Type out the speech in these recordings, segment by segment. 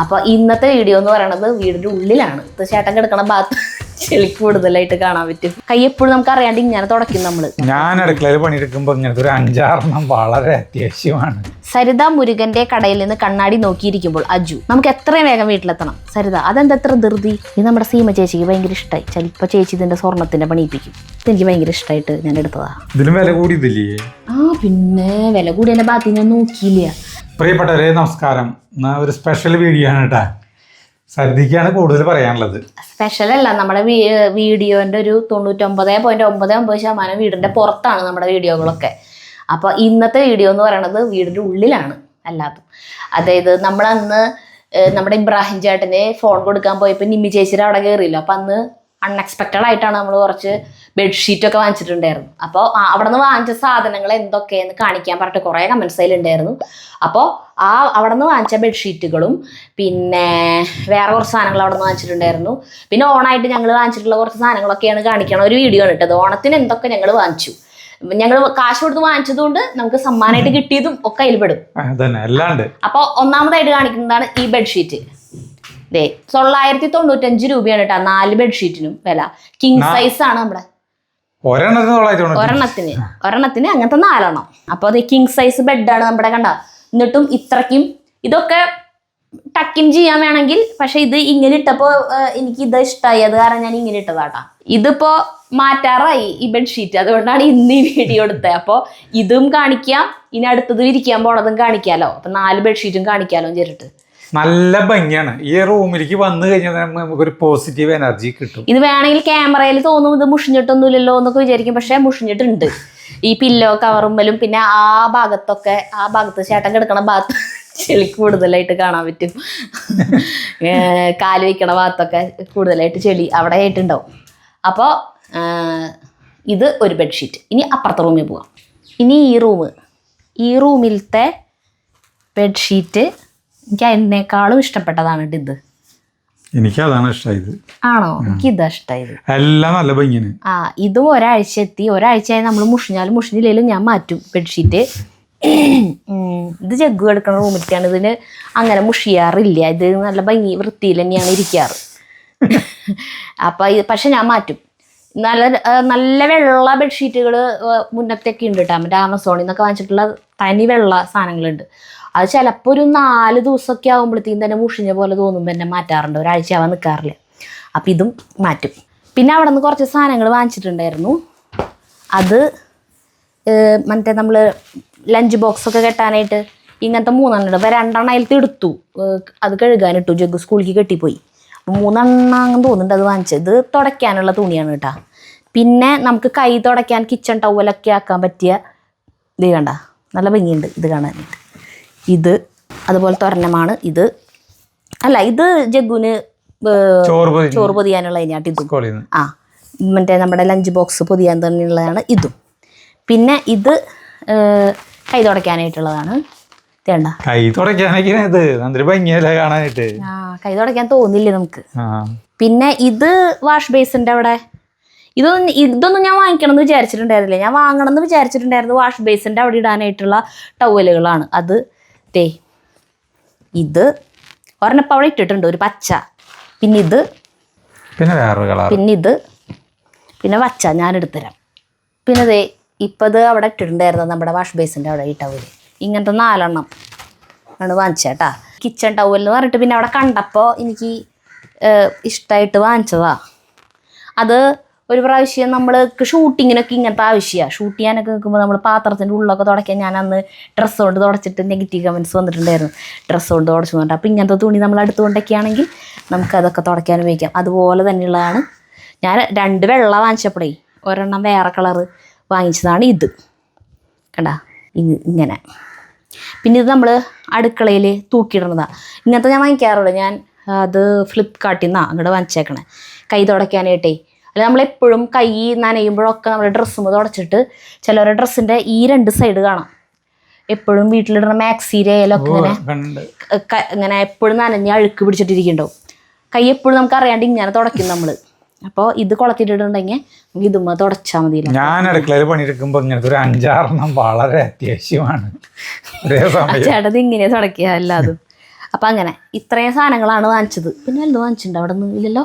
അപ്പോൾ ഇന്നത്തെ വീഡിയോ എന്ന് പറയുന്നത് വീടിന്റെ ഉള്ളിലാണ്. ചേട്ടൻ കിടക്കണ ഭാഗത്ത് ചെളി കൂടുതലായിട്ട് കാണാൻ പറ്റും. കൈ എപ്പോഴും നമുക്ക് അറിയാണ്ട് ഇങ്ങനെ തുടക്കും നമ്മൾ. ഞാൻ അടുക്കളയിൽ പണിയെടുക്കുമ്പോൾ ഇങ്ങനത്തെ ഒരു അഞ്ചാറെണ്ണം വളരെ അത്യാവശ്യമാണ്. സരിത മുരുകന്റെ കടയിൽ നിന്ന് കണ്ണാടി നോക്കിയിരിക്കുമ്പോൾ അജു നമുക്ക് എത്രയും വേഗം വീട്ടിലെത്തണം. സരിത അതെന്താ എത്ര ധൃതി? ഇത് നമ്മുടെ സീമ ചേച്ചിക്ക് ഭയങ്കര ഇഷ്ടമായി ചിലപ്പോൾ ചേച്ചി ഇതിന്റെ സ്വർണത്തിന്റെ പണിയിപ്പിക്കും ഇതെനിക്ക് ഭയങ്കര ഇഷ്ടമായിട്ട് ഞാൻ എടുത്തതാ. ഇതിലും വില കൂടിയതില്ലേ? ആ പിന്നെ വില കൂടിയതിന്റെ ഭാഗത്ത് ഞാൻ നോക്കിയില്ല. പ്രിയപ്പെട്ടവരെ നമസ്കാരം. ഒരു സ്പെഷ്യൽ വീഡിയോ ആണ് കേട്ടാ സദ്യക്കാണ് കൂടുതൽ പറയാനുള്ളത്. സ്പെഷ്യൽ അല്ല നമ്മുടെ വീഡിയോന്റെ ഒരു തൊണ്ണൂറ്റൊമ്പത് പോയിന്റ് ഒമ്പത് ഒമ്പത് ശതമാനം വീടിന്റെ പുറത്താണ് നമ്മുടെ വീഡിയോകളൊക്കെ. അപ്പൊ ഇന്നത്തെ വീഡിയോ എന്ന് പറയുന്നത് വീടിന്റെ ഉള്ളിലാണ് അല്ലാത്ത അതായത് നമ്മൾ അന്ന് നമ്മുടെ ഇബ്രാഹിം ചേട്ടന് ഫോൺ കൊടുക്കാൻ പോയപ്പോൾ നിമ്മി ചേച്ചിയുടെ അവിടെ കയറിയില്ല അപ്പൊ അന്ന് അൺഎക്സ്പെക്റ്റഡ് ആയിട്ടാണ് നമ്മൾ കുറച്ച് ബെഡ്ഷീറ്റ് ഒക്കെ വാങ്ങിച്ചിട്ടുണ്ടായിരുന്നു. അപ്പോൾ അവിടെ നിന്ന് വാങ്ങിച്ച സാധനങ്ങൾ എന്തൊക്കെയെന്ന് കാണിക്കാൻ പറഞ്ഞിട്ട് കുറേ കമൻസ് അതിലുണ്ടായിരുന്നു. അപ്പോൾ ആ അവിടെ നിന്ന് വാങ്ങിച്ച ബെഡ്ഷീറ്റുകളും പിന്നെ വേറെ കുറച്ച് സാധനങ്ങൾ അവിടെ നിന്ന് വാങ്ങിച്ചിട്ടുണ്ടായിരുന്നു. പിന്നെ ഓണായിട്ട് ഞങ്ങൾ വാങ്ങിച്ചിട്ടുള്ള കുറച്ച് സാധനങ്ങളൊക്കെയാണ് കാണിക്കണം ഒരു വീഡിയോ ആണ് ഇട്ടത് ഓണത്തിന് എന്തൊക്കെ ഞങ്ങൾ വാങ്ങിച്ചു. ഞങ്ങൾ കാശ് കൊടുത്ത് വാങ്ങിച്ചതുകൊണ്ട് നമുക്ക് സമ്മാനമായിട്ട് കിട്ടിയതും ഒക്കെ അതിൽപ്പെടും. അപ്പൊ ഒന്നാമതായിട്ട് കാണിക്കുന്നതാണ് ഈ ബെഡ്ഷീറ്റ്. ദേ തൊള്ളായിരത്തി തൊണ്ണൂറ്റഞ്ച് രൂപയാണ് കേട്ടോ നാല് ബെഡ്ഷീറ്റിനും വില. കിങ് സൈസ് ആണ് നമ്മുടെ. ഒരെണ്ണത്തിന് ഒരെണ്ണത്തിന് ഒരെണ്ണത്തിന് അങ്ങനത്തെ നാലെണ്ണം. അപ്പൊ അത് കിങ് സൈസ് ബെഡാണ് നമ്മുടെ കണ്ട? എന്നിട്ടും ഇത്രയ്ക്കും. ഇതൊക്കെ ടക്കിൻ ചെയ്യാൻ വേണമെങ്കിൽ പക്ഷെ ഇത് ഇങ്ങനെ ഇട്ടപ്പോ എനിക്ക് ഇത് ഇഷ്ടമായി അത് കാരണം ഞാൻ ഇങ്ങനെ ഇട്ടതാട്ടാ. ഇതിപ്പോ മാറ്റാറായി ഈ ബെഡ്ഷീറ്റ് അതുകൊണ്ടാണ് ഇന്ന് ഈ വീഡിയോ എടുത്തത്. അപ്പോൾ ഇതും കാണിക്കാം ഇനി അടുത്തത് ഇരിക്കാൻ പോണതും കാണിക്കാലോ. അപ്പൊ നാല് ബെഡ്ഷീറ്റും കാണിക്കാലോ ചേരിട്ട് നല്ല ഭംഗിയാണ്. ഈ റൂമിലേക്ക് വന്നു കഴിഞ്ഞാൽ നമുക്കൊരു പോസിറ്റീവ് എനർജി കിട്ടും. ഇത് വേണമെങ്കിൽ ക്യാമറയിൽ തോന്നും ഇത് മുഷിഞ്ഞിട്ടൊന്നുമില്ലല്ലോ എന്നൊക്കെ വിചാരിക്കും. പക്ഷെ മുഷിഞ്ഞിട്ടുണ്ട്. ഈ പില്ലോ കവറുമ്പലും പിന്നെ ആ ഭാഗത്തൊക്കെ ആ ഭാഗത്ത് ചേട്ടൻ കിടക്കണ ഭാഗത്ത് ചെളി കൂടുതലായിട്ട് കാണാൻ പറ്റും. കാൽ വയ്ക്കണ ഭാഗത്തൊക്കെ കൂടുതലായിട്ട് ചെളി അവിടെ ആയിട്ടുണ്ടാവും. അപ്പോൾ ഇത് ഒരു ബെഡ്ഷീറ്റ് ഇനി അപ്പുറത്തെ റൂമിൽ പോവാം. ഇനി ഈ റൂം. ഈ റൂമിലത്തെ ബെഡ്ഷീറ്റ് എനിക്ക് അതിനേക്കാളും ഇഷ്ടപ്പെട്ടതാണ് ട്ടോ ഇത്. എനിക്ക് അതാണ് ഇഷ്ടമായത് ആണോ? എനിക്ക് ഇതാ ഇഷ്ടമായത് എല്ലാം നല്ല ഭംഗിയാണ്. ആ ഇതും ഒരാഴ്ച എത്തി. ഒരാഴ്ചയായി നമ്മൾ മുഷിഞ്ഞാലും മുഷിഞ്ഞില്ലെങ്കിലും ഞാൻ മാറ്റും ബെഡ്ഷീറ്റ്. ഇത് ജഗ്ഗു എടുക്കുന്ന റൂമിലേക്കാണ് ഇതിന് അങ്ങനെ മുഷിയാറില്ല. ഇത് നല്ല ഭംഗി വൃത്തിയിൽ തന്നെയാണ് ഇരിക്കാറ്. അപ്പം ഇത് പക്ഷെ ഞാൻ മാറ്റും. നല്ല നല്ല വെള്ള ബെഡ്ഷീറ്റുകൾ മുന്നത്തൊക്കെ ഉണ്ട് കേട്ടോ. മറ്റേ ആമസോണിൽ നിന്നൊക്കെ വാങ്ങിച്ചിട്ടുള്ള തനി വെള്ള സാധനങ്ങളുണ്ട്. അത് ചിലപ്പോൾ ഒരു നാല് ദിവസമൊക്കെ ആകുമ്പോഴത്തേക്കും തന്നെ മുഷിഞ്ഞ പോലെ തോന്നും എന്നെ മാറ്റാറുണ്ട്. ഒരാഴ്ച ആവാൻ നിൽക്കാറില്ല അപ്പം ഇതും മാറ്റും. പിന്നെ അവിടെ നിന്ന് കുറച്ച് സാധനങ്ങൾ വാങ്ങിച്ചിട്ടുണ്ടായിരുന്നു. അത് മറ്റേ നമ്മൾ ലഞ്ച് ബോക്സ് ഒക്കെ കെട്ടാനായിട്ട് ഇങ്ങനത്തെ മൂന്നെണ്ണം അപ്പോൾ രണ്ടെണ്ണം അതിലത്തെ എടുത്തു. അത് കഴുകാനിട്ടു ജഗ് സ്കൂളിലേക്ക് കെട്ടിപ്പോയി. മൂന്നെണ്ണം അങ്ങനെ തോന്നുന്നുണ്ട് അത് വാങ്ങിച്ചത്. തുടയ്ക്കാനുള്ള തുണിയാണ് കേട്ടോ. പിന്നെ നമുക്ക് കൈ തുടയ്ക്കാൻ കിച്ചൺ ടവലൊക്കെ ആക്കാൻ പറ്റിയ ഇത് കണ്ട. നല്ല ഭംഗിയുണ്ട് ഇത് കാണാനായിട്ട്. ഇത് അതുപോലത്തെ ഒരെണ്ണമാണ് ഇത്. അല്ല ഇത് ജഗ്ഗുന് ചോറ് പൊതി ചോറ് പൊതിയാനുള്ള അതിനായിട്ട് ഇതും. ആ മറ്റേ നമ്മുടെ ലഞ്ച് ബോക്സ് പൊതിയാൻ തന്നെയുള്ളതാണ് ഇതും. പിന്നെ ഇത് കൈ തുടയ്ക്കാനായിട്ടുള്ളതാണ്. കൈ തുടയ്ക്കാനൊക്കെ ഭംഗിയല്ലേ കാണാനായിട്ട്. ആ കൈ തുടയ്ക്കാൻ തോന്നില്ല നമുക്ക്? പിന്നെ ഇത് വാഷ് ബേസിന്റെ അവിടെ. ഇതൊന്നും ഇതൊന്നും ഞാൻ വാങ്ങിക്കണം എന്ന് വിചാരിച്ചിട്ടുണ്ടായിരുന്നില്ല. ഞാൻ വാങ്ങണം എന്ന് വിചാരിച്ചിട്ടുണ്ടായിരുന്നു വാഷ് ബേസിന്റെ അവിടെ ഇടാനായിട്ടുള്ള ടവലുകളാണ് അത് ദേ ഇത് ഒരെണ്ണപ്പം അവിടെ ഇട്ടിട്ടുണ്ട് ഒരു പച്ച. പിന്നെ ഇത് പിന്നെ വേറൊരു കളർ. പിന്നെ ഇത് പിന്നെ വച്ച ഞാൻ എടുത്തുതരാം പിന്നെ ദേ ഇപ്പം ഇത് അവിടെ ഇട്ടിട്ടുണ്ടായിരുന്നു നമ്മുടെ വാഷ് ബേസിന്റെ അവിടെ ഈ ടവൽ ഇങ്ങനത്തെ നാലെണ്ണം ആണ് വാങ്ങിച്ചേട്ടാ കിച്ചൺ ടവൽ എന്ന് പറഞ്ഞിട്ട് പിന്നെ അവിടെ കണ്ടപ്പോൾ എനിക്ക് ഇഷ്ടമായിട്ട് വാങ്ങിച്ചതാ. അത് ഒരു പ്രാവശ്യം നമ്മൾക്ക് ഷൂട്ടിങ്ങിനൊക്കെ ഇങ്ങനത്തെ ആവശ്യമാണ് ഷൂട്ട് ചെയ്യാനൊക്കെ നിൽക്കുമ്പോൾ നമ്മൾ പാത്രത്തിന്റെ ഉള്ളൊക്കെ തുടയ്ക്കാൻ ഞാൻ അന്ന് ഡ്രസ്സ് കൊണ്ട് തുടച്ചിട്ട് നെഗറ്റീവ് കമൻസ് വന്നിട്ടുണ്ടായിരുന്നു. ഡ്രസ്സ് കൊണ്ട് തുടച്ചു കൊണ്ട് അപ്പോൾ ഇങ്ങനത്തെ തുണി നമ്മൾ അടുത്തുകൊണ്ടൊക്കെ ആണെങ്കിൽ നമുക്ക് അതൊക്കെ തുടയ്ക്കാൻ ഉപയോഗിക്കാം. അതുപോലെ തന്നെയുള്ളതാണ് ഞാൻ രണ്ട് വെള്ള വാങ്ങിച്ചപ്പോഴേ ഒരെണ്ണം വേറെ കളറ് വാങ്ങിച്ചതാണ് ഇത്. കണ്ട? ഇങ്ങനെ. പിന്നെ ഇത് നമ്മൾ അടുക്കളയിൽ തൂക്കിയിടുന്നതാണ് ഇങ്ങനത്തെ ഞാൻ വാങ്ങിക്കാറുണ്ട്. ഞാൻ അത് ഫ്ലിപ്പ്കാർട്ടിൽ നിന്നാണ് അങ്ങോട്ട് വാങ്ങിച്ചേക്കണേ. കൈ തുടയ്ക്കാനായിട്ടേ അല്ല നമ്മളെപ്പോഴും കൈ നനയുമ്പോഴൊക്കെ നമ്മുടെ ഡ്രസ്സ് മുതൽ തുടച്ചിട്ട് ചിലവരുടെ ഡ്രസ്സിന്റെ ഈ രണ്ട് സൈഡ് കാണാം. എപ്പോഴും വീട്ടിലിടുന്ന മാക്സിയിലൊക്കെ ഇങ്ങനെ ഇങ്ങനെ എപ്പോഴും നനഞ്ഞ് അഴുക്ക് പിടിച്ചിട്ടിരിക്കുന്നുണ്ടാവും. കൈ എപ്പോഴും നമുക്ക് അറിയാണ്ട് ഇങ്ങനെ തുടയ്ക്കും നമ്മൾ അപ്പോൾ ഇത് കുളത്തിട്ടുണ്ടെങ്കിൽ നമുക്ക് ഇതുമ്മ തുടച്ചാൽ മതി ഞാൻ അടുക്കളയിൽ പണിയെടുക്കുമ്പോൾ ഇങ്ങനത്തെ ഒരു അഞ്ചാറെണ്ണം വളരെ അത്യാവശ്യമാണ്. ചേട്ടത് ഇങ്ങനെ തുടക്കുക അല്ലാതും അപ്പം അങ്ങനെ ഇത്രയും സാധനങ്ങളാണ് വാങ്ങിച്ചത്. പിന്നെ വല്ലതും വാങ്ങിച്ചിട്ടുണ്ട്? അവിടെ നിന്ന് ഇല്ലല്ലോ?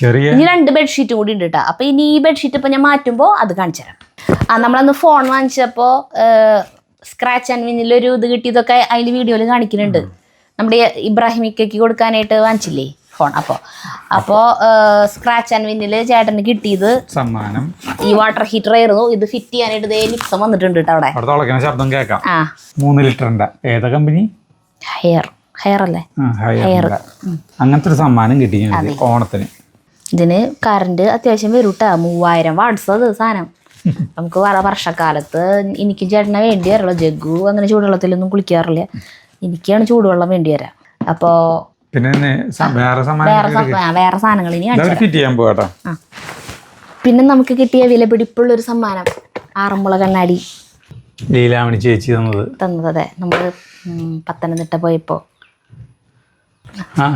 ചെറിയ ഇനി രണ്ട് ബെഡ്ഷീറ്റും കൂടി ഉണ്ട് കേട്ടോ അപ്പൊ ഇനി ഈ ബെഡ്ഷീറ്റ് ഇപ്പൊ ഞാൻ മാറ്റുമ്പോൾ അത് കാണിച്ചു തരാം. ആ നമ്മളന്ന് ഫോൺ വാങ്ങിച്ചപ്പോ സ്ക്രാച്ച് ആൻഡ് വിന്നിലൊരു ഇത് കിട്ടിയതൊക്കെ അതിൽ വീഡിയോയിൽ കാണിക്കുന്നുണ്ട്. നമ്മുടെ ഇബ്രാഹിമിക്കയ്ക്ക് കൊടുക്കാനായിട്ട് വാങ്ങിച്ചില്ലേ ഫോൺ അപ്പോൾ അപ്പോൾ സ്ക്രാച്ച് ആൻഡ് വിന്നിൽ ചേട്ടന് കിട്ടിയത് സമ്മാനം. ഈ വാട്ടർ ഹീറ്റർ ആയിരുന്നു. ഇത് ഫിറ്റ് ചെയ്യാനായിട്ട് ഇതേ ലിപ്സം വന്നിട്ടുണ്ട് കേട്ടോ അവിടെ. ശബ്ദം കേൾക്കാം. ആ. മൂന്ന് ലിറ്ററിന്റെ. ഏതാ കമ്പനി ഹെയർ ഹെയർ അല്ലേ? ഹെയർ. അങ്ങനത്തെ ഒരു സമ്മാനം കിട്ടി ഓണത്തിന്. ഇതിന് കറണ്ട് അത്യാവശ്യം വരും കേട്ടോ മൂവായിരം വാട്ട്സ് അത് സാധനം. നമുക്ക് വർഷക്കാലത്ത് എനിക്ക് ചേട്ടനെ വേണ്ടി വരല്ലോ ജഗ്ഗു അങ്ങനെ ചൂടുവെള്ളത്തിലൊന്നും കുളിക്കാറില്ല. എനിക്കാണ് ചൂടുവെള്ളം വേണ്ടി വരാം. അപ്പോ പിന്നെ വേറെ വേറെ സാധനങ്ങൾ ഇനി പിന്നെ നമുക്ക് കിട്ടിയ വിലപിടിപ്പുള്ള ഒരു സമ്മാനം. ആറന്മുള കണ്ണാടി. ലീലാമണി ചേച്ചി തന്നത്. തന്നത് അതെ. നമ്മൾ പത്തനംതിട്ട പോയപ്പോ. ആ.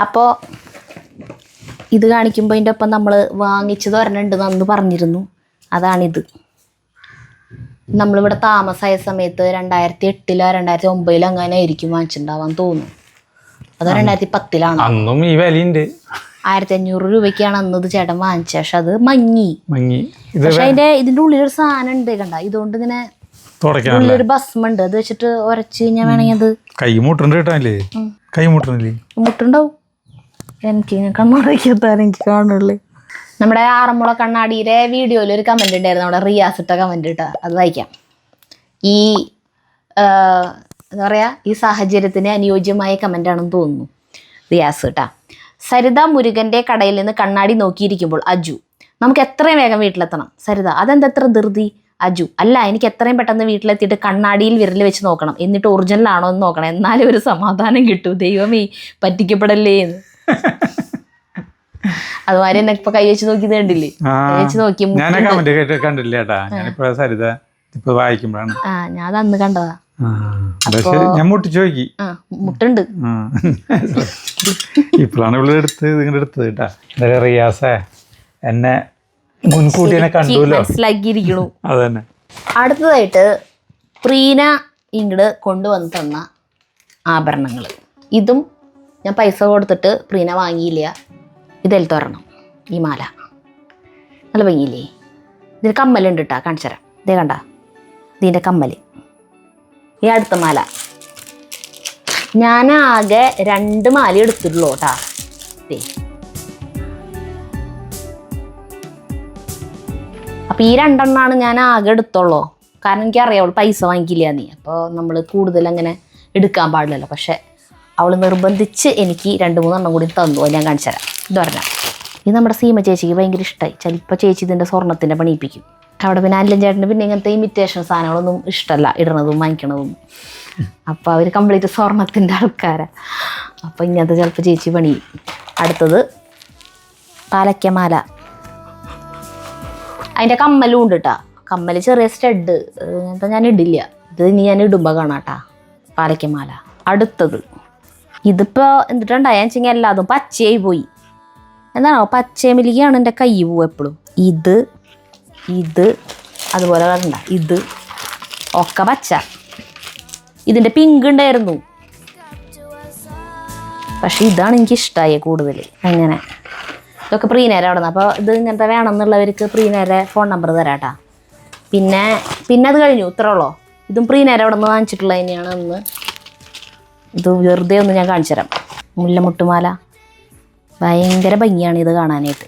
അപ്പോൾ ഇത് കാണിക്കുമ്പോൾ അതിന്റെ ഒപ്പം നമ്മൾ വാങ്ങിച്ചത് ഒരെണ്ണുണ്ട് അന്ന് പറഞ്ഞിരുന്നു. അതാണിത്. നമ്മളിവിടെ താമസമായ സമയത്ത് രണ്ടായിരത്തി എട്ടിലോ രണ്ടായിരത്തി ഒമ്പതിലോ അങ്ങനെ ആയിരിക്കും വാങ്ങിച്ചിട്ടുണ്ടാവാൻ തോന്നുന്നു. അത് രണ്ടായിരത്തി പത്തിലാണ് അന്നും ഈ വിലയുണ്ട്. ആയിരത്തി അഞ്ഞൂറ് രൂപയ്ക്കാണ് അന്ന് ഇത് ചേട്ടൻ വാങ്ങിച്ചത്. പക്ഷെ അത് മങ്ങി. മങ്ങി. പക്ഷെ അതിന്റെ ഇതിന്റെ ഉള്ളിൽ ഒരു സാധനം ഉണ്ട് കണ്ട? ഇതുകൊണ്ട് ഇങ്ങനെ ഉള്ളിലൊരു ഭസ്മുണ്ട് അത് വെച്ചിട്ട് ഉരച്ചു കഴിഞ്ഞാൽ വേണമെങ്കിൽ അത് കൈ മുട്ടുണ്ട് കൈ മുട്ടണില്ലേ? മുട്ടുണ്ടാവും. എനിക്ക് ഇങ്ങനെ കണ്ണടയ്ക്കാത്താൻ എനിക്ക് കാണുള്ളൂ. നമ്മുടെ ആറന്മുള കണ്ണാടിയിലെ വീഡിയോയിൽ ഒരു കമന്റ് ഉണ്ടായിരുന്നു. നമ്മുടെ റിയാസ് ഇട്ട കമന്റ് ഇട്ട. അത് വായിക്കാം. ഈ എന്താ പറയാ ഈ സാഹചര്യത്തിന് അനുയോജ്യമായ കമന്റ് ആണെന്ന് തോന്നുന്നു. റിയാസ് കേട്ടാ സരിത മുരുകന്റെ കടയിൽ നിന്ന് കണ്ണാടി നോക്കിയിരിക്കുമ്പോൾ അജു നമുക്ക് എത്രയും വേഗം വീട്ടിലെത്തണം. സരിത അതെന്താ എത്ര ധൃതി? അജു അല്ല എനിക്ക് എത്രയും പെട്ടെന്ന് വീട്ടിലെത്തിയിട്ട് കണ്ണാടിയിൽ വിരൽ വെച്ച് നോക്കണം. എന്നിട്ട് ഒറിജിനൽ ആണോ എന്ന് നോക്കണം. എന്നാലേ ഒരു സമാധാനം കിട്ടൂ. ദൈവമേ പറ്റിക്കപ്പെടല്ലേ എന്ന് അതുമാതിരി എന്നെ ഇപ്പൊ കൈ വെച്ച് നോക്കി കണ്ടില്ലേ? ആ കൈ വെച്ച് നോക്കി ഞാൻ കമന്റ് കേട്ട് കണ്ടില്ല ഞാനിപ്പോ സരിത ഇപ്പൊ വായിക്കുമ്പോഴാണ്. ആ ഞാൻ അത് അന്ന് കണ്ടതാ. ഞാൻ മുട്ടുണ്ട്. ഇപ്പോഴാണ് ഇവിടെ എടുത്ത് ഇതിങ്ങനെ എടുത്തത് കേട്ടാ. എന്തായാലും റിയാസേ എന്നെ മുൻകൂട്ടി എന്നെ കണ്ടുല്ലോ. മനസ്സിലാക്കിയിരിക്കണു. അത് തന്നെ അടുത്തതായിട്ട് പ്രീന ഇങ്ങട് കൊണ്ടുവന്ന് തന്ന ആഭരണങ്ങൾ ഇതും ഞാൻ പൈസ കൊടുത്തിട്ട് പ്രീന വാങ്ങിയില്ല. ഇതിൽ തുറണം ഈ മാല. നല്ല ഭംഗിയില്ലേ? ഇതിന് കമ്മലുണ്ട് കേട്ടോ കാണിച്ചു തരാം ഇതേ കണ്ട. ഇതിന്റെ കമ്മൽ ഈ അടുത്ത മാല. ഞാൻ ആകെ രണ്ട് മാല എടുത്തിട്ടുള്ളൂ കേട്ടാ. അപ്പം ഈ രണ്ടെണ്ണമാണ് ഞാൻ ആകെ എടുത്തോളൂ കാരണം എനിക്കറിയാവുള്ളൂ പൈസ വാങ്ങിക്കില്ല നീ അപ്പോൾ നമ്മൾ കൂടുതൽ അങ്ങനെ എടുക്കാൻ പാടില്ലല്ലോ. പക്ഷെ അവൾ നിർബന്ധിച്ച് എനിക്ക് രണ്ട് മൂന്നെണ്ണം കൂടി തന്നു. ഞാൻ കാണിച്ചു തരാം. ഇത് പറഞ്ഞാൽ ഇത് നമ്മുടെ സീമ ചേച്ചിക്ക് ഭയങ്കര ഇഷ്ടമായി ചിലപ്പോൾ ചേച്ചി ഇതിന്റെ സ്വർണത്തിന്റെ പണിയിപ്പിക്കും. അവിടെ പിന്നെ അനിലും ചേട്ടന് പിന്നെ ഇങ്ങനത്തെ ഇമിറ്റേഷൻ സാധനങ്ങളൊന്നും ഇഷ്ടമല്ല ഇടണതും വാങ്ങിക്കണതും. അപ്പോൾ അവർ കംപ്ലീറ്റ് സ്വർണത്തിന്റെ ആൾക്കാരാണ് അപ്പോൾ ഇങ്ങനത്തെ ചിലപ്പോൾ ചേച്ചി പണി അടുത്തത് പാലക്കമാല. അതിന്റെ കമ്മലും ഉണ്ട് കേട്ടാ കമ്മൽ ചെറിയ സ്റ്റഡ്. അങ്ങനത്തെ ഞാൻ ഇടില്ല. ഇത് ഇനി ഞാൻ ഇടുമ്പോൾ കാണാട്ടാ. പാലക്കമാല. അടുത്തത് ഇതിപ്പോൾ എന്തിട്ടുണ്ടായാന്ന് വെച്ചാൽ എല്ലാതും പച്ചയായി പോയി. എന്താണോ പച്ചയമിലിക്കാണ് എന്റെ കൈ പോവും എപ്പോഴും ഇത് ഇത് അതുപോലെ വരണ്ട. ഇത് ഒക്കെ പച്ച. ഇതിന്റെ പിങ്ക് ഉണ്ടായിരുന്നു. പക്ഷെ ഇതാണ് എനിക്ക് ഇഷ്ടമായി കൂടുതൽ അങ്ങനെ. ഇതൊക്കെ പ്രീനേര അവിടെ നിന്ന് അപ്പോൾ ഇത് ഇങ്ങനത്തെ വേണമെന്നുള്ളവർക്ക് പ്രീനേരെ ഫോൺ നമ്പർ തരാട്ടാ. പിന്നെ പിന്നെ അത് കഴിഞ്ഞു. ഇത്രയുള്ളോ ഇതും പ്രീനേര അവിടെ നിന്ന് വാങ്ങിച്ചിട്ടുള്ള തന്നെയാണ് ഒന്ന് ഇത് വെറുതെ ഒന്ന് ഞാൻ കാണിച്ചു തരാം മുല്ലമുട്ടുമാല. ഭയങ്കര ഭംഗിയാണ് ഇത് കാണാനായിട്ട്.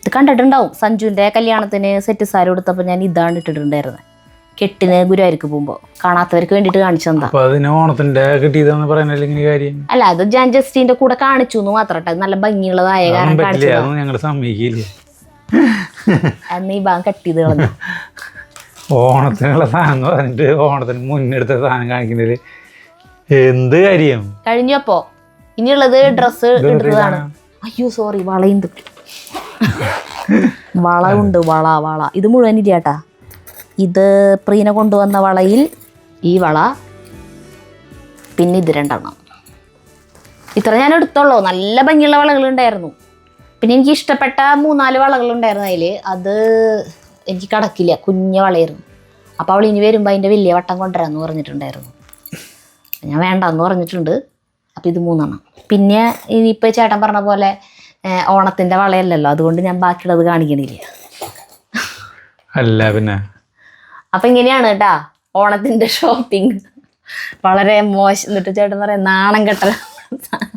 ഇത് കണ്ടിട്ടുണ്ടാവും. സഞ്ജുവിന്റെ കല്യാണത്തിന് സെറ്റ് സാരി കൊടുത്തപ്പോൾ ഞാൻ ഇതാണ് ഇട്ടിട്ടുണ്ടായിരുന്നത് കെട്ടിന് ഗുരുവായൂർക്ക് പോകുമ്പോൾ കാണാത്തവർക്ക് വേണ്ടിയിട്ട് കാണിച്ചു തന്നാ ഓണത്തിന്റെ അല്ല അത് ഞാൻ ജസ്റ്റിന്റെ കൂടെ കാണിച്ചു എന്ന് മാത്രം കേട്ടോ. നല്ല ഭംഗിയുള്ളതായ കാരണം കാണിച്ചു അന്ന് ഈ കട്ട് ചെയ്ത് കളഞ്ഞു. ഓണത്തിനുള്ള സാധനം പറഞ്ഞിട്ട് ഓണത്തിന് മുന്നെടുത്ത സാധനം കാണിക്കുന്നത് എന്ത് കാര്യം? കഴിഞ്ഞപ്പോ ഇനിയുള്ളത് ഡ്രസ് ഇടുന്നതാണ്. അയ്യോ സോറി വളയും തുട്ടി വള ഉണ്ട് വള വള. ഇത് മുഴുവൻ ഇല്ലാട്ടാ ഇത് പ്രീന കൊണ്ടുവന്ന വളയിൽ ഈ വള പിന്നെ ഇത് രണ്ടെണ്ണം. ഇത്ര ഞാൻ എടുത്തോളൂ. നല്ല ഭംഗിയുള്ള വളകളുണ്ടായിരുന്നു. പിന്നെ എനിക്ക് ഇഷ്ടപ്പെട്ട മൂന്നാൽ വളകളുണ്ടായിരുന്നു അതിൽ അത് എനിക്ക് കടക്കില്ല. കുഞ്ഞ വളയായിരുന്നു. അപ്പോൾ അവൾ ഇനി വരുമ്പോൾ അതിന്റെ വലിയ വട്ടം കൊണ്ടുവരാമെന്ന് പറഞ്ഞിട്ടുണ്ടായിരുന്നു. ഞാൻ വേണ്ടെന്ന് പറഞ്ഞിട്ടുണ്ട്. അപ്പം ഇത് മൂന്നെണ്ണം. പിന്നെ ഇനിയിപ്പോൾ ചേട്ടൻ പറഞ്ഞ പോലെ ഓണത്തിന്റെ ഓണത്തിന്റെ വളയല്ലല്ലോ. അതുകൊണ്ട് ഞാൻ ബാക്കിയുള്ളത് കാണിക്കണില്ല. അല്ല പിന്നെ. അപ്പം ഇങ്ങനെയാണ് കേട്ടാ ഓണത്തിന്റെ ഷോപ്പിംഗ് വളരെ മോശം. എന്നിട്ട് ചേട്ടൻ പറയാം നാണം കെട്ടൽ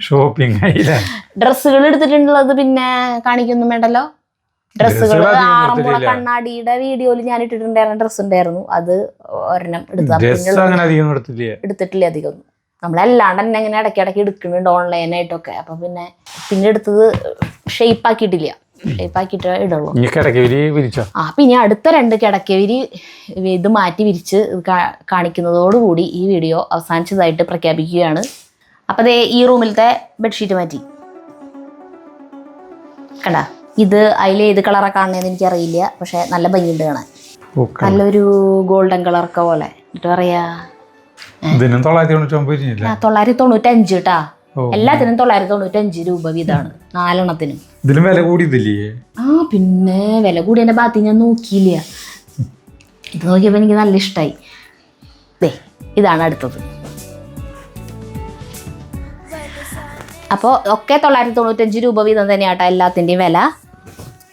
ഷോപ്പിംഗ് ഡ്രസ്സുകൾ ഡ്രസ്സുകൾ എടുത്തിട്ടുള്ളത് പിന്നെ കാണിക്കൊന്നും വേണ്ടല്ലോ. ഡ്രസ്സുകൾ ആറന്മുള. കണ്ണാടിയുടെ വീഡിയോയിൽ ഞാൻ ഇട്ടിട്ടുണ്ടായിരുന്ന ഡ്രസ്സ് ഉണ്ടായിരുന്നു. അത് ഒരെണ്ണം എടുത്താ. ഡ്രസ് എടുത്തിട്ടില്ല. അധികം നമ്മളല്ലാണ്ട് തന്നെ ഇങ്ങനെ ഇടയ്ക്ക് എടുക്കുന്നുണ്ട് ഓൺലൈനായിട്ടൊക്കെ. അപ്പൊ പിന്നെ പിന്നെ എടുത്തത് ഷേപ്പ് ആക്കിയിട്ടില്ല. ഷേപ്പ് ആക്കിയിട്ട് ഇടുള്ളൂ. ആ പിന്നെ അടുത്ത രണ്ട് കിടക്കവിരി ഇത് മാറ്റി വിരിച്ച് കാണിക്കുന്നതോടുകൂടി ഈ വീഡിയോ അവസാനിച്ചതായിട്ട് പ്രഖ്യാപിക്കുകയാണ്. അപ്പൊ ഈ റൂമിലത്തെ ബെഡ്ഷീറ്റ് മാറ്റി. കണ്ട? ഇത് അതിൽ ഏത് കളറാണ് കാണുന്നതെന്ന് എനിക്കറിയില്ല. പക്ഷെ നല്ല ഭംഗിയുണ്ട് കാണാൻ. നല്ലൊരു ഗോൾഡൻ കളറൊക്കെ പോലെ. എന്നിട്ട് പറയാ ഇതിനും തൊള്ളായിരത്തി തൊണ്ണൂറ്റി അഞ്ച് ഇരിഞ്ഞില്ല തൊള്ളായിരത്തി തൊണ്ണൂറ്റഞ്ച് കേട്ടാ എല്ലാത്തിനും തൊള്ളായിരത്തി തൊണ്ണൂറ്റഞ്ച് രൂപ വീതമാണ്. നാലെണ്ണത്തിനും. ഇതിലും വില കൂടിയതില്ലേ? ആ പിന്നെ വില കൂടി എന്റെ ഭാഗത്ത് ഞാൻ നോക്കിയില്ല. ഇത് നോക്കിയപ്പോൾ എനിക്ക് നല്ല ഇഷ്ടായി. ഇതാണ് അടുത്തത്. അപ്പോൾ ഒക്കെ തൊള്ളായിരത്തി തൊണ്ണൂറ്റഞ്ച് രൂപ വീതം തന്നെയാട്ടോ എല്ലാത്തിന്റെയും വില.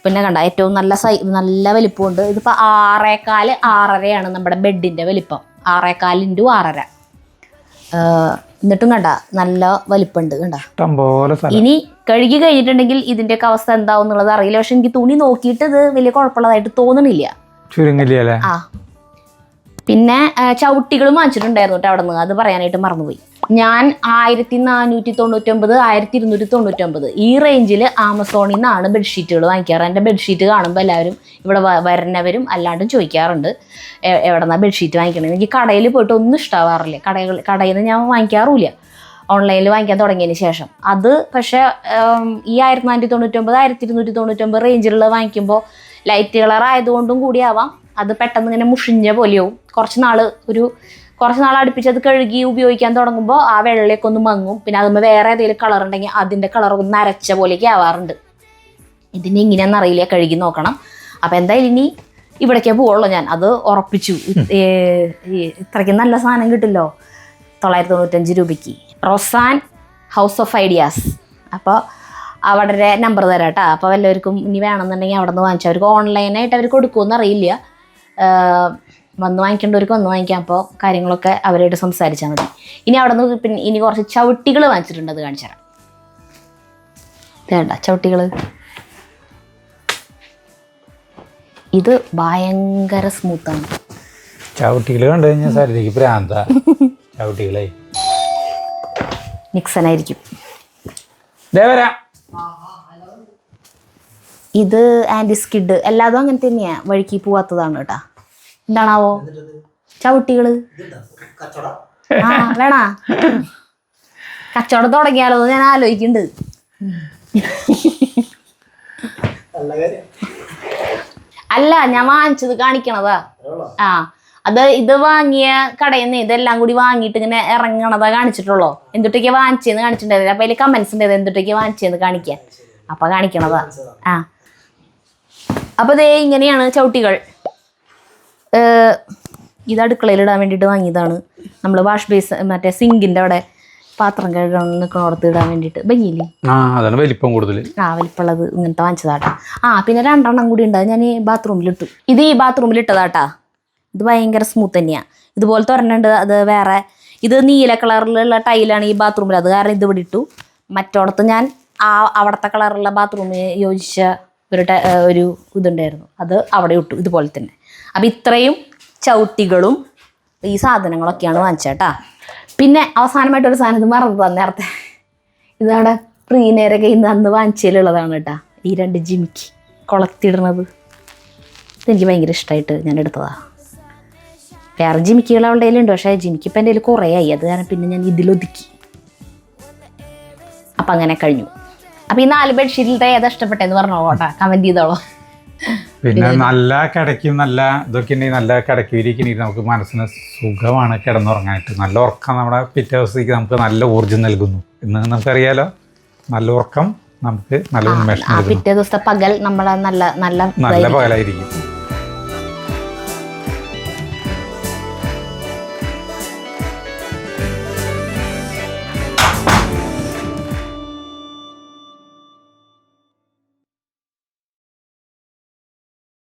പിന്നെ കണ്ട ഏറ്റവും നല്ല സൈ നല്ല വലിപ്പമുണ്ട്. ഇതിപ്പോൾ ആറേക്കാൽ ആറരയാണ് നമ്മുടെ ബെഡിന്റെ വലിപ്പം. ആറേക്കാൽ ഇന്റു ആറര. എന്നിട്ടും കണ്ട നല്ല വലിപ്പമുണ്ട് കണ്ട. ഇനി കഴുകി കഴിഞ്ഞിട്ടുണ്ടെങ്കിൽ ഇതിന്റെയൊക്കെ അവസ്ഥ എന്താവും എന്നുള്ളത് അറിയില്ല. പക്ഷെ എനിക്ക് തുണി നോക്കിയിട്ട് ഇത് വലിയ കുഴപ്പമുള്ളതായിട്ട് തോന്നണില്ല. ചുരുങ്ങില്ല ആ. പിന്നെ ചവിട്ടികളും വാങ്ങിച്ചിട്ടുണ്ടായിരുന്നു കേട്ടോ അവിടെ നിന്ന് അത് പറയാനായിട്ട് മറന്നുപോയി. ഞാൻ ആയിരത്തി നാനൂറ്റി തൊണ്ണൂറ്റൊമ്പത് ആയിരത്തി ഇരുന്നൂറ്റി തൊണ്ണൂറ്റൊമ്പത് ഈ റേഞ്ചിൽ ആമസോണിൽ നിന്നാണ് ബെഡ്ഷീറ്റുകൾ വാങ്ങിക്കാറ്. എന്റെ ബെഡ്ഷീറ്റ് കാണുമ്പോൾ എല്ലാവരും ഇവിടെ വരുന്നവരും അല്ലാണ്ടും ചോദിക്കാറുണ്ട്. എവിടെ നിന്നാണ് ബെഡ്ഷീറ്റ് വാങ്ങിക്കണത് എനിക്ക് കടയിൽ പോയിട്ട് ഒന്നും ഇഷ്ടമാവാറില്ല കടകൾ കടയിൽ നിന്ന് ഞാൻ വാങ്ങിക്കാറുമില്ല ഓൺലൈനിൽ വാങ്ങിക്കാൻ തുടങ്ങിയതിന് ശേഷം. അത് പക്ഷേ ഈ ആയിരത്തി നാനൂറ്റി തൊണ്ണൂറ്റൊമ്പത് ആയിരത്തി ഇരുന്നൂറ്റി തൊണ്ണൂറ്റൊമ്പത് റേഞ്ചിലുള്ള വാങ്ങിക്കുമ്പോൾ ലൈറ്റ് കളർ ആയതുകൊണ്ടും കൂടിയാവാം. അത് പെട്ടെന്ന് ഇങ്ങനെ മുഷിഞ്ഞ പോലെയാവും. കുറച്ച് നാൾ ഒരു കുറച്ച് നാൾ അടുപ്പിച്ച് അത് കഴുകി ഉപയോഗിക്കാൻ തുടങ്ങുമ്പോൾ ആ വെള്ളയൊക്കെ ഒന്ന് മങ്ങും. പിന്നെ അതുമ്പോൾ വേറെ ഏതെങ്കിലും കളർ ഉണ്ടെങ്കിൽ അതിന്റെ കളർ ഒന്ന് അരച്ച പോലെയൊക്കെ ആവാറുണ്ട്. ഇതിന് എങ്ങനെയാണെന്ന് അറിയില്ല. കഴുകി നോക്കണം. അപ്പം എന്തായാലും ഇനി ഇവിടേക്കേ പോവുള്ളൂ ഞാൻ. അത് ഉറപ്പിച്ചു. ഇത്രയ്ക്ക് നല്ല സാധനം കിട്ടില്ലോ. തൊള്ളായിരത്തി തൊണ്ണൂറ്റഞ്ച് രൂപയ്ക്ക്. റൊസാൻ ഹൗസ് ഓഫ് ഐഡിയാസ് അപ്പോൾ അവിടെ നമ്പർ തരാം കേട്ടോ. അപ്പോൾ വല്ലവർക്കും ഇനി വേണമെന്നുണ്ടെങ്കിൽ അവിടെ നിന്ന് വാങ്ങിച്ചു അവർക്ക് ഓൺലൈനായിട്ട് അവർ കൊടുക്കുമെന്ന് അറിയില്ല. വന്ന് വാങ്ങിക്കേണ്ടവർക്ക് വന്ന് വാങ്ങിക്കാം. അപ്പോൾ കാര്യങ്ങളൊക്കെ അവരായിട്ട് സംസാരിച്ചാൽ മതി. ഇനി അവിടെ നിന്ന് പിന്നെ ഇനി കുറച്ച് ചവിട്ടികൾ വാങ്ങിച്ചിട്ടുണ്ട് അത് കാണിച്ചു തരാം. വേണ്ട ചവിട്ടികൾ ഇത് ഭയങ്കര സ്മൂത്താണ് ചവിട്ടികൾ കണ്ടു കഴിഞ്ഞാൽ സരിതയ്ക്ക് പ്രാന്ത ചവിട്ടികളെ. നിക്സനായിരിക്കും ദേ വരാം. ഇത് ആന്റി സ്കിഡ് എല്ലാതും അങ്ങനെ തന്നെയാണ് വഴിക്ക് പോവാത്തതാണ് കേട്ടാ. എന്താണാവോ? ചവിട്ടികൾ. ആ വേണാ. കച്ചവടം തുടങ്ങിയാലോ ഞാൻ ആലോചിക്കുന്നുണ്ട് അല്ല ഞാൻ വാങ്ങിച്ചത് കാണിക്കണതാ. ആ അത് ഇത് വാങ്ങിയ കടയിൽ നിന്ന് ഇതെല്ലാം കൂടി വാങ്ങിയിട്ട് ഇങ്ങനെ ഇറങ്ങണതാ കാണിച്ചിട്ടുള്ളോ. എന്തുട്ടൊക്കെ വാങ്ങിച്ചെന്ന് കാണിച്ചിട്ടുണ്ടായിരുന്നില്ല. അപ്പൊ അതിൽ കമന്റ്സ് ഉണ്ടായത് എന്തുട്ടൊക്കെ വാങ്ങിച്ചെന്ന് കാണിക്കാൻ. അപ്പൊ കാണിക്കണതാ. ആ. അപ്പൊ ദേ ഇങ്ങനെയാണ് ചവിട്ടികൾ. ഇത് അടുക്കളയിൽ ഇടാൻ വേണ്ടിയിട്ട് വാങ്ങിയതാണ്. നമ്മൾ വാഷ് ബേസ് മറ്റേ സിങ്കിന്റെ അവിടെ പാത്രം കഴുകാൻ നിൽക്കണോടത്ത് ഇടാൻ വേണ്ടിയിട്ട്. ഭംഗിയില്ലേ? ആ അതാണ് വലിപ്പം കൂടുതൽ ആ വലിപ്പമുള്ളത് ഇങ്ങനത്തെ വാങ്ങിച്ചതാട്ടാ. ആ പിന്നെ രണ്ടെണ്ണം കൂടി ഉണ്ട്. ഞാൻ ഈ ബാത്റൂമിലിട്ടു ഇത് ഈ ബാത്റൂമിൽ ഇട്ടതാട്ടാ. ഇത് ഭയങ്കര സ്മൂത്ത് തന്നെയാണ് ഇതുപോലത്തെ ഒരെണ്ണുണ്ട് അത് വേറെ ഇത് നീല കളറിലുള്ള ടൈലാണ് ഈ ബാത്റൂമിൽ അത് കാരണം ഇത് ഇവിടെ ഇട്ടു. മറ്റോടത്ത് ഞാൻ ആ അവിടുത്തെ കളറുള്ള ബാത്റൂമിന് യോജിച്ച ഒരു ഒരു ഇതുണ്ടായിരുന്നു. അത് അവിടെ ഇട്ടു. ഇതുപോലെ തന്നെ. അപ്പം ഇത്രയും ചവിട്ടികളും ഈ സാധനങ്ങളൊക്കെയാണ് വാങ്ങിച്ചേട്ടാ പിന്നെ അവസാനമായിട്ട് ഒരു സാധനം മറന്നു നേരത്തെ. ഇതാണ് പ്രീനേരൊക്കെ ഇന്ന് അന്ന് വാങ്ങിച്ചതിലുള്ളതാണ് കേട്ടാ. ഈ രണ്ട് ജിമിക്ക് കൊളത്തിടുന്നത്. ഇതെനിക്ക് ഭയങ്കര ഇഷ്ടമായിട്ട് ഞാൻ എടുത്തതാണ് വേറെ ജിമിക്കുകൾ അവളുടെ കയ്യിലുണ്ട്. പക്ഷേ ജിമിക്ക് ഇപ്പം എന്റെ കയ്യിൽ കുറേ ആയി അത് കാരണം പിന്നെ ഞാൻ ഇതിലൊതുക്കി. അപ്പം അങ്ങനെ കഴിഞ്ഞു. അപ്പം ഈ നാല് ബെഡ്ഷീറ്റിലത്തെ ഏതാ ഇഷ്ടപ്പെട്ടെന്ന് പറഞ്ഞോ കേട്ടാ? കമന്റ് ചെയ്തോളൂ. പിന്നെ നല്ല കിടക്കും നല്ല ഇതൊക്കെ ഉണ്ടെങ്കിൽ നല്ല കിടക്കിയിരിക്കണമെങ്കിൽ നമുക്ക് മനസ്സിന് സുഖമാണ് കിടന്നുറങ്ങാനായിട്ട്. നല്ല ഉറക്കം നമ്മുടെ പിറ്റേ ദിവസത്തേക്ക് നമുക്ക് നല്ല ഊർജം നൽകുന്നു. ഇന്ന് നമുക്കറിയാലോ നല്ല ഉറക്കം നമുക്ക് നല്ല ഉന്മേഷം പിറ്റേ ദിവസത്തെ പകൽ നമ്മളെ നല്ല നല്ല നല്ല പകലായിരിക്കും.